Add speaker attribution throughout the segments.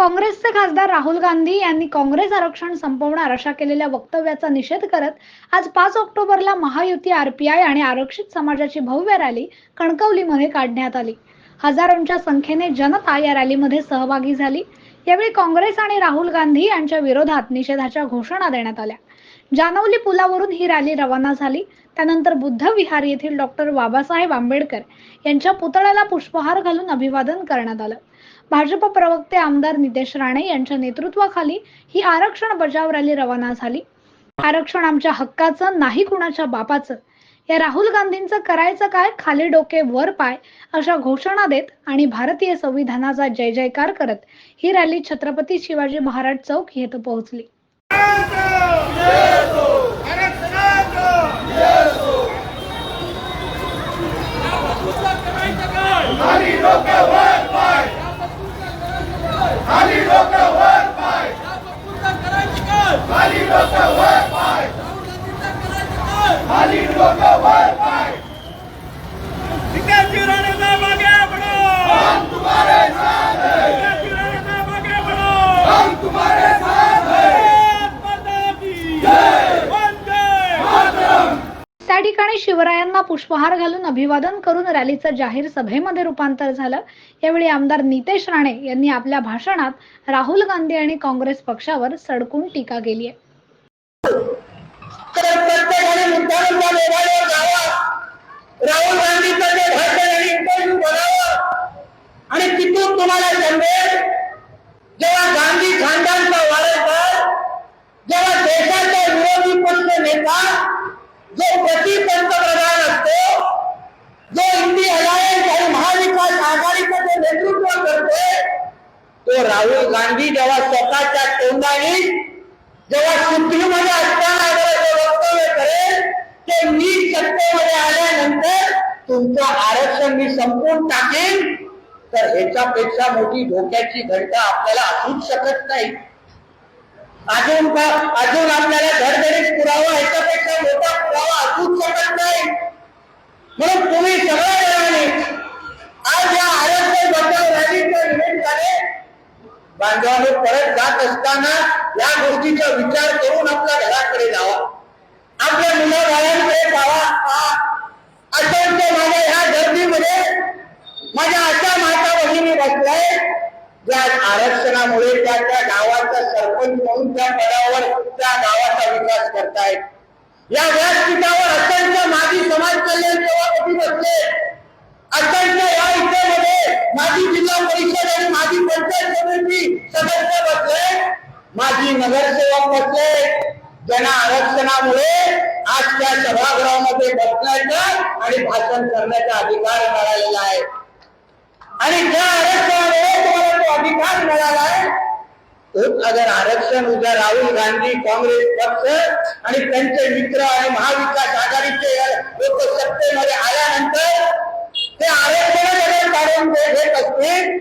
Speaker 1: काँग्रेसचे खासदार राहुल गांधी यांनी काँग्रेस आरक्षण संपवणार अशा केलेल्या वक्तव्याचा निषेध करत आज पाच ऑक्टोबरला महायुती आरपीआय आणि आरक्षित समाजाची भव्य रॅली कणकवलीमध्ये काढण्यात आली. हजारोंच्या संख्येने जनता या रॅलीमध्ये सहभागी झाली. यावेळी काँग्रेस आणि राहुल गांधी यांच्या विरोधात निषेधाच्या घोषणा देण्यात आल्या. जानवली पुलावरून ही रॅली रवाना झाली. त्यानंतर बुद्ध विहार येथील डॉक्टर बाबासाहेब आंबेडकर यांच्या पुतळ्याला पुष्पहार घालून अभिवादन करण्यात आलं. भाजप प्रवक्ते आमदार नितेश राणे यांच्या नेतृत्वाखाली ही आरक्षण बजाव रॅली रवाना झाली आरक्षण आमच्या हक्काचं नाही कुणाच्या बापाचं या राहुल गांधींचं करायचं काय खाली डोके वर पाय अशा घोषणा देत आणि भारतीय संविधानाचा जय जयकार करत ही रॅली छत्रपती शिवाजी महाराज चौक येथे पोहोचली
Speaker 2: खाली डोकं खाली डोकं वर पाय खाली डोकं वर पाय खाली डोकं वर पाय हम तुम्हारे साथ हैं हम तुम्हारे साथ हैं मातरम
Speaker 1: त्या ठिकाणी शिवरायांना पुष्पहार घालून अभिवादन करून रॅलीचं जाहीर सभेमध्ये रूपांतर झालं. यावेळी आमदार नितेश राणे यांनी आपल्या भाषणात राहुल गांधी आणि काँग्रेस पक्षावर सडकून टीका केली आहे.
Speaker 3: राहुल गांधीचं जे भाषण आणि इंटरव्ह्यू बघावं. आणि तिथून तुम्हाला समजेल जेव्हा गांधी खानदानचा वारसदार जेव्हा देशाचा विरोधी पक्ष नेता जो प्रति पंतप्रधान असतो जो इंडी अलायन्स आणि महाविकास आघाडीचं जे नेतृत्व करते तो राहुल गांधी जेव्हा स्वतःच्या तोंडाने जेव्हा सुप्रीमध्ये असताना जेव्हा ते वक्तव्य करेल ते मी सत्तेमध्ये आल्यानंतर तुमचं आरक्षण मी संपवून टाकेन. तर ह्याच्यापेक्षा मोठी धोक्याची घंटा आपल्याला असूच शकत नाही. अजून का अजून आपल्याला धडधडीत पुरावा ह्याच्यापेक्षा मोठा पुरावा असूच शकत नाही. म्हणून तुम्ही सगळ्या जणांनी आज या आरक्षण बचाव रॅलीच्या निमित्ताने बांधवांनी परत जात असताना या गोष्टीचा विचार करून आपल्या घराकडे जावा. आपल्या मुलाबाळांकडे पावा असंख्य माझ्या ह्या गर्दीमध्ये माझ्या अशा माता बहिणी बसल्या ज्या आरक्षणामुळे त्या त्या गावाचा सरपंच म्हणून त्या पदावर त्या गावाचा विकास करतायत. या व्यासपीठावर असंख्य माजी समाज कल्याण सभापती बसले. असंख्य या इथेमध्ये माजी जिल्हा परिषद आणि माजी पंचायत समिती सदस्य बसले. माजी नगरसेवक बसले. ज्यांना आरक्षणामुळे आज त्या सभागृहामध्ये बसण्याचा आणि भाषण करण्याचा अधिकार मिळालेला आहे. आणि ज्या आरक्षणामुळे तुम्हाला तो अधिकार मिळाला आहे तोच अगर आरक्षण उद्या राहुल गांधी काँग्रेस पक्ष आणि त्यांचे मित्र आणि महाविकास आघाडीचे लोक सत्तेमध्ये आल्यानंतर ते आरक्षण जर काढून ते घेत असतील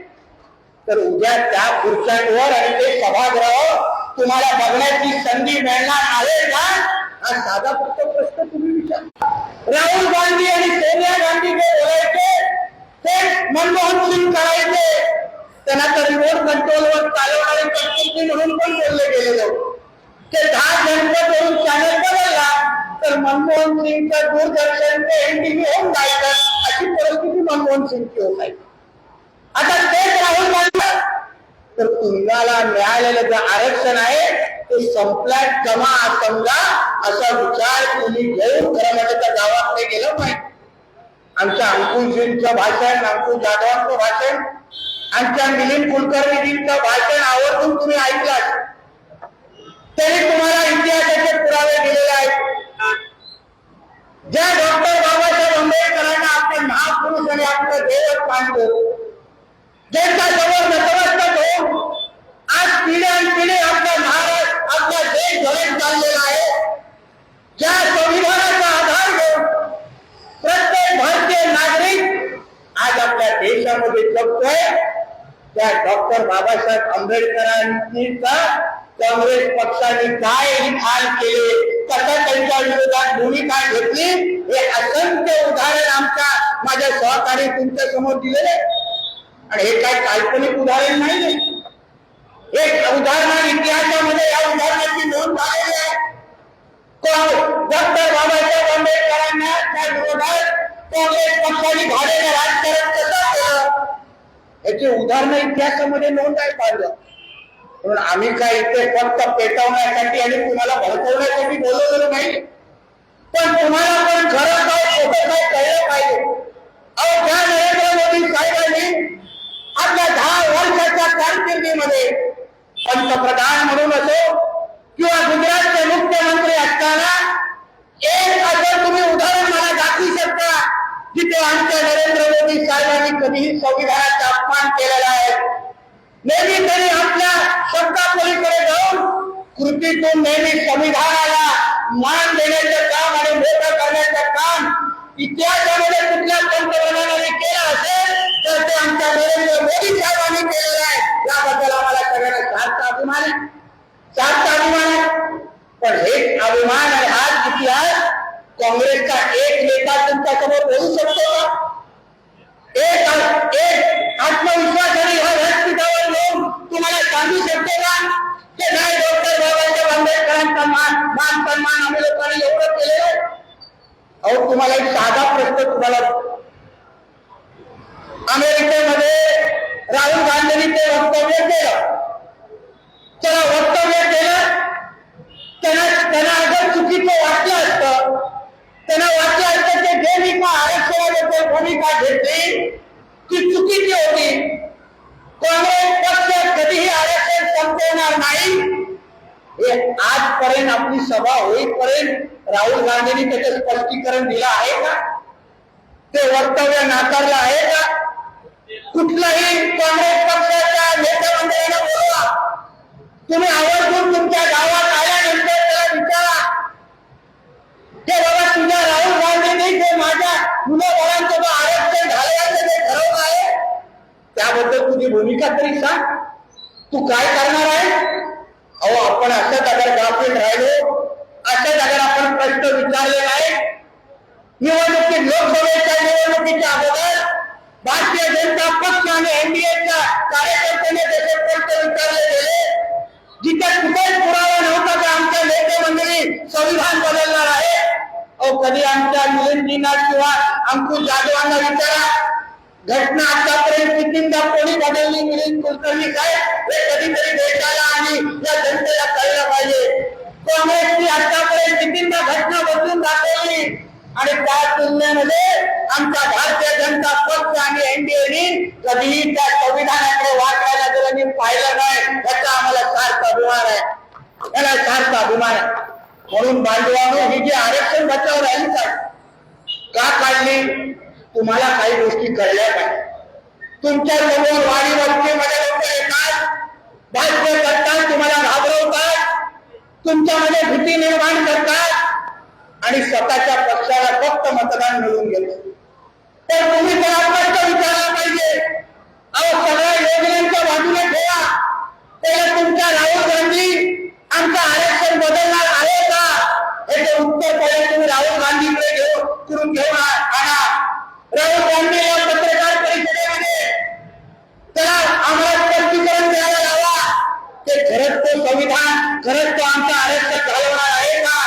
Speaker 3: तर उद्या त्या खुर्च्यांवर आणि ते सभागृह तुम्हाला बघण्याची संधी मिळणार आहे का? हा साधा फक्त प्रश्न तुम्ही विचार. राहुल गांधी आणि सोनिया गांधी जे बोलायचे ते मनमोहन सिंग करायचे. त्यांना तर रिमोट कंट्रोलवर चालवणारे कर्तृत्व म्हणून पण बोलले गेलेले. ते दहा जनपद करून चॅनल बदलला तर मनमोहन सिंगचं दूरदर्शन ते एनटीव्ही होऊन जायचं अशी परिस्थिती मनमोहन सिंगची होत आहे आता तेच राहुल गांधी. तर तुम्हाला मिळालेलं जे आरक्षण आहे ते संपलाय जमा समजा असा विचार तुम्ही घेऊन खरं म्हणजे त्या गावाकडे गेलं पाहिजे आमच्या अंकुशजींचं भाषण अंकुश जाधवांचं भाषण आमच्या मिलिंद कुलकर्णीजींचं भाषण आवर्जून तुम्ही ऐकलात. तरी तुम्हाला इतिहासाचे पुरावे दिलेले आहेत. ज्या डॉक्टर बाबासाहेब आंबेडकरांना आपले महापुरुष आणि आपलं देवच मानतो ज्यांच्या जवळ नतमस्तक होऊन आज पिढ्यान पिढी आपला महाराष्ट्र आपला देश घडत चाललेला आहे ज्या संविधानाचा आधार घेऊन प्रत्येक भारतीय नागरिक आज आपल्या देशामध्ये जगतोय त्या डॉक्टर बाबासाहेब आंबेडकरांची काँग्रेस पक्षाने काय हाल केले? कसं त्यांच्या विरोधात भूमिका घेतली? हे असंख्य उदाहरण आमच्या माझ्या सहकारी तुमच्यासमोर दिलेले आणि हे काय काल्पनिक उदाहरण नाही एक उदाहरण इतिहासामध्ये या उदाहरणाची नोंद झालेली आहे. डॉक्टर बाबासाहेब आंबेडकरांना त्या विरोधात काँग्रेस पक्षाने भाडेने राजकारण कसं? याची उदाहरणं इतिहासामध्ये नोंद आहे पाहिलं. म्हणून आम्ही काय इथे फक्त पेटवण्यासाठी आणि तुम्हाला भडकवण्यासाठी बोलवलेलं नाही. पण तुम्हाला पण खरं काय खोटं काय कळलं पाहिजे. अहो त्या नरेंद्र मोदी साहेबांनी आपल्या दहा वर्षाच्या कारकिर्दीमध्ये पंतप्रधान म्हणून असो किंवा गुजरातचे मुख्यमंत्री असताना एक असं तुम्ही उदाहरण मला दाखवू शकता जिथे आमच्या नरेंद्र मोदी साहेबांनी कधीही संविधानाचा अपमान केलेला आहे. नेहमी त्यांनी आपल्या शब्दापलीकडे जाऊन कृतीतून नेहमी संविधानाला मान देण्याचं काम आणि मोठं करण्याचं काम इतिहासामध्ये कुठल्या पंतप्रधानाने केलं असेल तर ते आमच्या नरेंद्र मोदी साहेबांनी केलेलं आहे. याबद्दल आम्हाला सगळ्यांना सार्थ अभिमान आहे. सार्थ अभिमान आहे पण हेच अभिमान आणि हाच इतिहास काँग्रेसचा एक नेता तुमच्यासमोर बोलू शकतो का? एक एक आत्मविश्वासाने ह्या व्यासपीठावर येऊन तुम्हाला सांगू शकतो का? ते नाही डॉक्टर बाबासाहेब आंबेडकरांचा मान मान सन्मान आम्ही लोकांनी एवढं केलेलं अहो तुम्हाला एक साधा प्रश्न तुम्हाला अमेरिकेमध्ये राहुल गांधींनी ते वक्तव्य केलं. त्याला वक्तव्य केलं. त्यांना त्यांना अगर चुकीचं वाटलं असतं त्यांना वाटलं असतं ते जे मी आरक्षणाबद्दल भूमिका घेतली ती चुकीची होती काँग्रेस पक्ष कधीही आरक्षण संपवणार नाही हे आजपर्यंत आपली सभा होईपर्यंत राहुल गांधींनी त्याचं स्पष्टीकरण दिलं आहे का ते वक्तव्य नाकारलं आहे का कुठलाही काँग्रेस पक्षाच्या नेत्यामंडळाला बोलवा। तुम्ही आवर्जून तुमच्या गावात आल्यानंतर त्याला विचारा. ते बाबा, तुझ्या राहुल मी जे माझ्या मुलाबाळांचं जो आरक्षण घालवायचं जे ठरवलं आहे त्याबद्दल तुझी भूमिका तरी सांग. तू काय करणार आहे अहो आपण अशा अगर गाफील राहिलो. असंच अगर आपण प्रश्न विचारले आहे निवडणुकीत लोकसभेच्या निवडणुकीच्या अगोदर भारतीय जनता पक्ष आणि एनडीएच्या कार्यकर्त्यांनी त्याचे प्रश्न विचारले गेले? जिथे कुठेच पुरावा नव्हता का आमच्या नेते मंडळी? संविधान बदलला अहो कधी आमच्या मिलिंदजींना किंवा अंकुश जाधवांना विचारा. घटना आतापर्यंत कितींदा कोणी बदलली मिलिंद कुलकर्णी? काय? हे कधीतरी देशाला आणि या जनतेला कळलं पाहिजे. काँग्रेसची आतापर्यंत कितींदा घटना बदलून दाखवली? आणि त्या तुलनेमध्ये आमचा भारतीय जनता पक्ष आणि एनडीएनी कधीही त्या संविधानाकडे वाचायला गेलं मी पाहिलं नाही. याचा आम्हाला सारखा अभिमान आहे. याला सारखा अभिमान आहे. म्हणून बांधवानो ही जी आरक्षण बचाव राहिली का का काढली? तुम्हाला काही गोष्टी कळल्या पाहिजे तुमच्यासमोर वाडी वस्तीमध्ये लोक येतात भाष्य करतात तुम्हाला घाबरवतात तुमच्यामध्ये भीती निर्माण करतात आणि स्वतःच्या पक्षाला फक्त मतदान मिळवून घेतात. तर तुम्ही त्याला स्पष्ट विचारला पाहिजे. अहो सगळ्या योजनांच्या बाजूने ठेवा. त्याला तुमच्या राहुल गांधी आमचं आरक्षण उत्तर पहिले तुम्ही राहुल गांधीकडे घेऊन करून घेऊन आणा. राहुल गांधी या पत्रकार परिषदेमध्ये त्याला आम्हाला स्पष्टीकरण द्यायला लावा. ते खरंच तो संविधान खरंच तो आमचा आरक्षण घालवणार आहे का?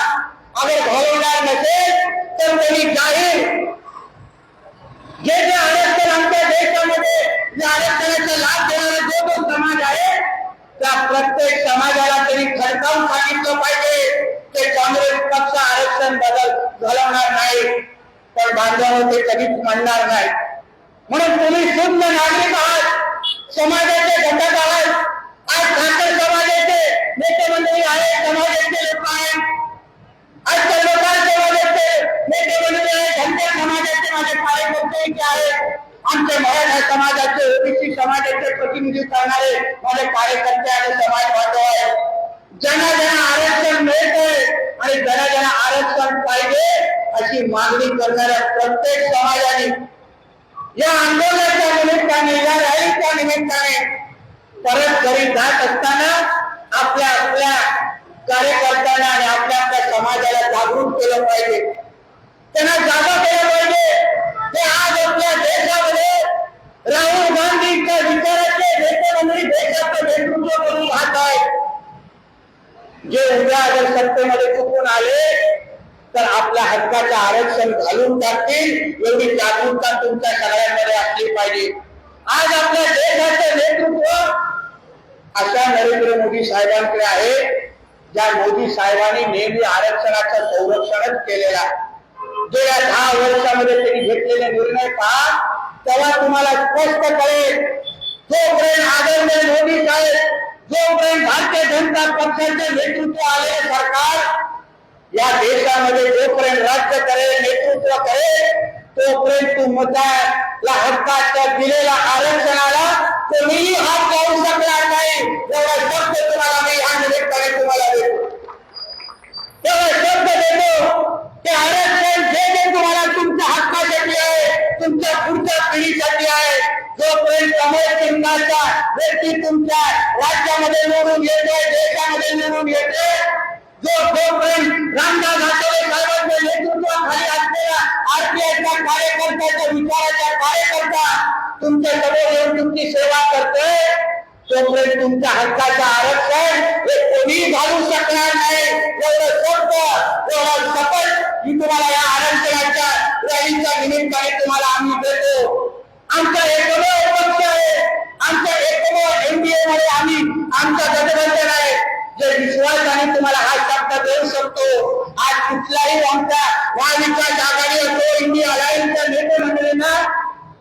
Speaker 3: अगर घालवणार नसेल तर त्यांनी जाहीर जे जे आरक्षण आमच्या देशामध्ये जे आरक्षणाचा लाभ देणारा जो तो समाज आहे त्या प्रत्येक समाजाला तरी खडकावून सांगितलं पाहिजे. पक्ष आरक्षण बदल घालवणार नाही. पण बांधवांनो ते कधीच म्हणणार नाही. म्हणून तुम्ही शुद्ध नागरिक आहात. समाजाचे घटक आहात. आज ठाकर समाजाचे नेते मंडळी आहेत. समाजाचे लोक आहेत. आज सर्वकार समाजाचे नेते मंडळी आहेत. धनगर समाजाचे माझे कार्यकर्ते आहेत. आमचे मराठा समाजाचे ओबीसी समाजाचे प्रतिनिधी करणारे माझे कार्यकर्ते आणि समाज बांधव आहेत. ज्यांना ज्यांना आरक्षण मिळतंय आणि ज्यांना ज्यांना आरक्षण पाहिजे अशी मागणी करणाऱ्या प्रत्येक समाजाने. या आंदोलनाच्या निमित्ताने या रॅलीच्या निमित्ताने परत घरी जात असताना आपल्या आपल्या कार्यकर्त्यांना आणि आपल्या आपल्या समाजाला जागृत केलं पाहिजे. त्यांना जे उद्या जर सत्तेमध्ये चुकून आले तर आपल्या हक्काचं आरक्षण घालून टाकतील. एवढी जागरूकता तुमच्या सगळ्यांमध्ये असली पाहिजे. आज आपल्या देशाचं नेतृत्व अशा नरेंद्र मोदी साहेबांकडे आहे ज्या मोदी साहेबांनी नेहमी आरक्षणाचं संरक्षणच केलेलं आहे. गेल्या दहा वर्षामध्ये त्यांनी घेतलेले निर्णय पहा तेव्हा तुम्हाला स्पष्ट कळेल. जोपर्यंत आदरणीय मोदी साहेब जोपर्यंत भारतीय जनता पक्षाचे नेतृत्व आले सरकार या देशामध्ये जोपर्यंत राज्य करेल नेतृत्व करेल तोपर्यंत मतदाला हक्काच्या दिलेल्या आरक्षणाला कोणीही हात लावू शकणार नाही. व्यक्ती तुमच्या राज्यामध्ये निवडून येते देशामध्ये निवडून येते. जो जोपर्यंत रामदास आठवले साहेबांच्या नेतृत्वाखाली असलेला आरपीआयच्या कार्यकर्त्याच्या विचाराचा कार्यकर्ता तुमच्यासमोर येऊन तुमची सेवा करतोय तोपर्यंत तुमच्या हक्काचं आरक्षण हे कोणी घालू शकणार नाही. एवढं शब्द एवढं शपथ मी तुम्हाला या आरक्षणाच्या रॅलीच्या निमित्ताने तुम्हाला आम्ही देतो. आमचा एकमेव पक्ष आहे. आमच्या एकमेव एनडीए मध्ये आम्ही आमचा गठबंधन आहे. जे विश्वासाने तुम्हाला हा शब्द देऊ शकतो. आज कुठलाही आमचा महाविकास आघाडी असो इंडिया अलायन्सच्या नेते मंडळींना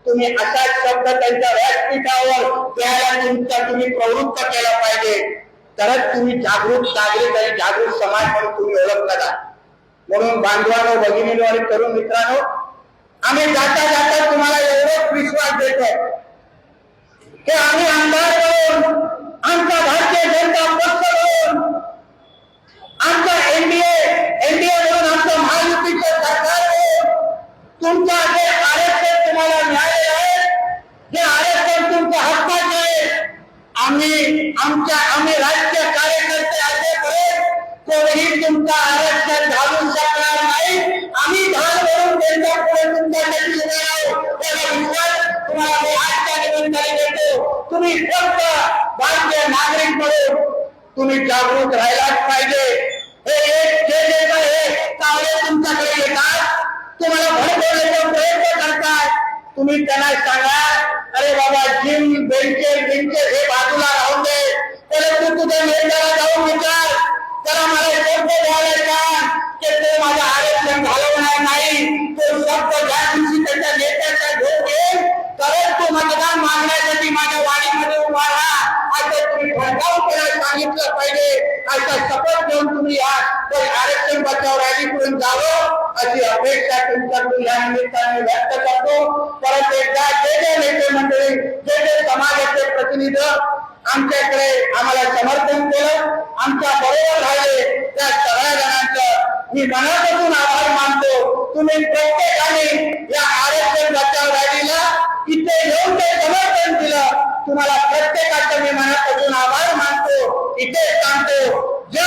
Speaker 3: तुम्ही असा शब्द त्यांच्या व्यासपीठावर द्यायला तुमचा तुम्ही प्रवृत्त केला पाहिजे. तरच तुम्ही जागरूक नागरिक आणि जागरूक समाज म्हणून तुम्ही ओळखला जा. म्हणून बांधवानो भगिनीनो आणि तरुण मित्रांनो आम्ही जाता जाता तुम्हाला एवढंच विश्वास देतो की आम्ही आमदार म्हणून आमचा भारतीय जनता पक्ष म्हणून आमचा एनडीए एनडीए म्हणून आमचं महायुतीचं सरकार म्हणून तुमचा जे आरक्षण तुम्हाला मिळालेलं आहे जे आरक्षण तुमच्या हक्काचे आहे आम्ही आमच्या आम्ही राजकीय कार्यकर्ते असेपर्यंत कोणीही तुमचा आरक्षण घालू तुम्ही फक्त भारतीय नागरिक म्हणून तुम्ही जागरूक राहायलाच पाहिजे. हे एक जे जे काही हे कावळे तुमच्याकडे येतात. तुम्हाला भडकवण्याचा प्रयत्न करतात. तुम्ही त्यांना सांगा अरे बाबा जिम बेंचेस बेंचेस हे बाजूला राहून दे. त्याला तू तुझ्या नेत्याला जाऊन विचार. त्याला मला शब्द द्यायला का की ते माझं आरक्षण घालवणार नाही. तो शब्द ज्या दिवशी त्याच्या नेत्याचा घेऊन येईल तरच तो मतदान मागण्यासाठी माझ्या वाडीमध्ये उभा राहा असं तुम्ही भडकावून त्याला सांगितलं पाहिजे. अशा शपथ घेऊन तुम्ही या. तर आरक्षण बचाव रॅलीकडून जावं अशी अपेक्षा तुमच्याकडून या निमित्ताने व्यक्त करतो. परत एकदा जे जे नेते मंडळी जे जे समाजाचे प्रतिनिधी आमच्याकडे आम्हाला समर्थन केलं आमच्या बरोबर राहिले त्या सगळ्या जणांचं मी मनापासून आभार मानतो. तुम्ही प्रत्येकाने या आरक्षण बचाव रॅलीला इथे येऊन ते समर्थन दिलं. तुम्हाला प्रत्येकाचं मी मनापासून आभार मानतो इथे सांगतो जय